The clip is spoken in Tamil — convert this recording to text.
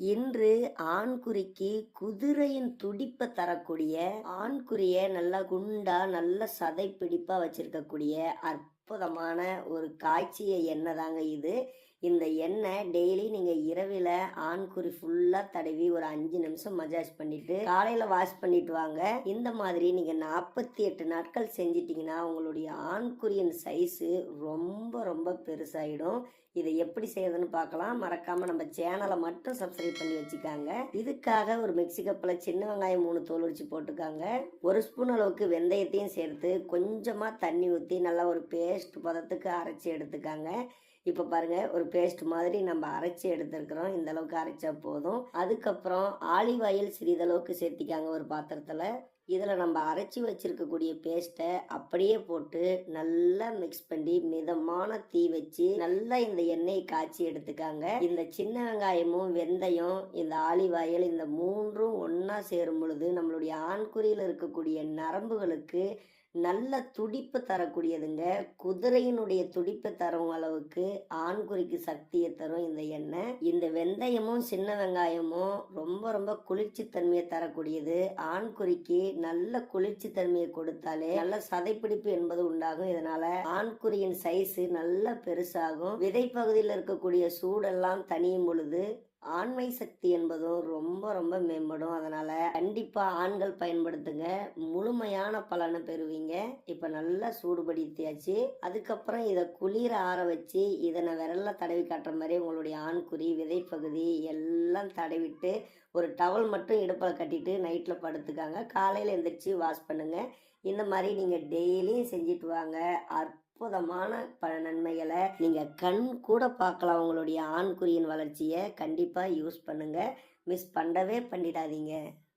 இன்று ஆண்குறிக்கு குதிரையின் துடிப்பை தரக்கூடிய ஆண்குறிய நல்லா குண்டா நல்ல சதை பிடிப்பா வச்சிருக்கக்கூடிய அற்புதமான ஒரு காட்சியை என்னதாங்க இது? இந்த எண்ணெய் டெய்லி நீங்க இரவில் ஆண்குறி ஃபுல்லா தடவி ஒரு அஞ்சு நிமிஷம் மசாஜ் பண்ணிட்டு காலையில வாஷ் பண்ணிட்டு வாங்க. இந்த மாதிரி நீங்க நாற்பத்தி எட்டு நாட்கள் செஞ்சிட்டீங்கன்னா உங்களுடைய ஆண்குறியின் சைஸு ரொம்ப ரொம்ப பெருசாயிடும். இதை எப்படி செய்யறதுன்னு பார்க்கலாம். மறக்காம நம்ம சேனலை மட்டும் சப்ஸ்கிரைப் பண்ணி வச்சுக்காங்க. இதுக்காக ஒரு மிக்சி கப்பில் சின்ன வெங்காயம் மூணு தோல் உரிச்சு போட்டுக்காங்க ஒரு ஸ்பூன் அளவுக்கு வெந்தயத்தையும் சேர்த்து கொஞ்சமாக தண்ணி ஊற்றி நல்லா ஒரு பேஸ்ட் பதத்துக்கு அரைச்சி எடுத்துக்காங்க. இப்போ பாருங்கள் ஒரு பேஸ்ட் மாதிரி நம்ம அரைச்சி எடுத்துருக்குறோம். இந்த அளவுக்கு அரைச்சா போதும். அதுக்கப்புறம் ஆலிவ் ஆயில் சிறிதளவுக்கு சேர்த்திக்காங்க ஒரு பாத்திரத்தில். இதில் நம்ம அரைச்சி வச்சிருக்கக்கூடிய பேஸ்ட்டை அப்படியே போட்டு நல்லா மிக்ஸ் பண்ணி மிதமான தீ வச்சு நல்லா இந்த எண்ணெயை காய்ச்சி எடுத்துக்காங்க. இந்த சின்ன வெங்காயமும் வெந்தயம் இந்த ஆலிவ் ஆயில் இந்த மூன்றும் ஒன்றா சேரும் பொழுது நம்மளுடைய ஆண்குறியில் இருக்கக்கூடிய நரம்புகளுக்கு நல்ல துடிப்பு தரக்கூடியதுங்க. குதிரையினுடைய துடிப்பு தரும் அளவுக்கு ஆண்குறிக்கு சக்தியை தரும் இந்த எண்ணெய். இந்த வெந்தயமும் சின்ன வெங்காயமும் ரொம்ப ரொம்ப குளிர்ச்சி தன்மையை தரக்கூடியது. ஆண்குறிக்கு நல்ல குளிர்ச்சி தன்மையை கொடுத்தாலே நல்ல சதைப்பிடிப்பு என்பது உண்டாகும். இதனால ஆண்குறியின் சைஸ் நல்ல பெருசாகும். விதை பகுதியில் இருக்கக்கூடிய சூடெல்லாம் தனியும் பொழுது ஆண்மை சக்தி என்பதும் ரொம்ப ரொம்ப மேம்படும். அதனால கண்டிப்பா ஆண்கள் பயன்படுத்துங்க. முழுமையான பலனை பெறுவீங்க. இப்ப நல்லா சூடுபடுத்தியாச்சு. அதுக்கப்புறம் இதை குளிர ஆற வச்சு இதனை விரல்ல தடவி காட்டுற மாதிரி உங்களுடைய ஆண்குறி விதைப்பகுதி எல்லாம் தடவிட்டு ஒரு டவல் மட்டும் இடுப்பில் கட்டிட்டு நைட்டில் படுத்துக்காங்க. காலையில் எந்திரிச்சு வாஷ் பண்ணுங்க. இந்த மாதிரி நீங்கள் டெய்லியும் செஞ்சுட்டு வாங்க. அற்புதமான பல நன்மைகளை நீங்கள் கண் கூட பார்க்கலாம். உங்களுடைய ஆண்குறியின் வளர்ச்சியை கண்டிப்பாக யூஸ் பண்ணுங்க. மிஸ் பண்ணவே பண்ணிடாதீங்க.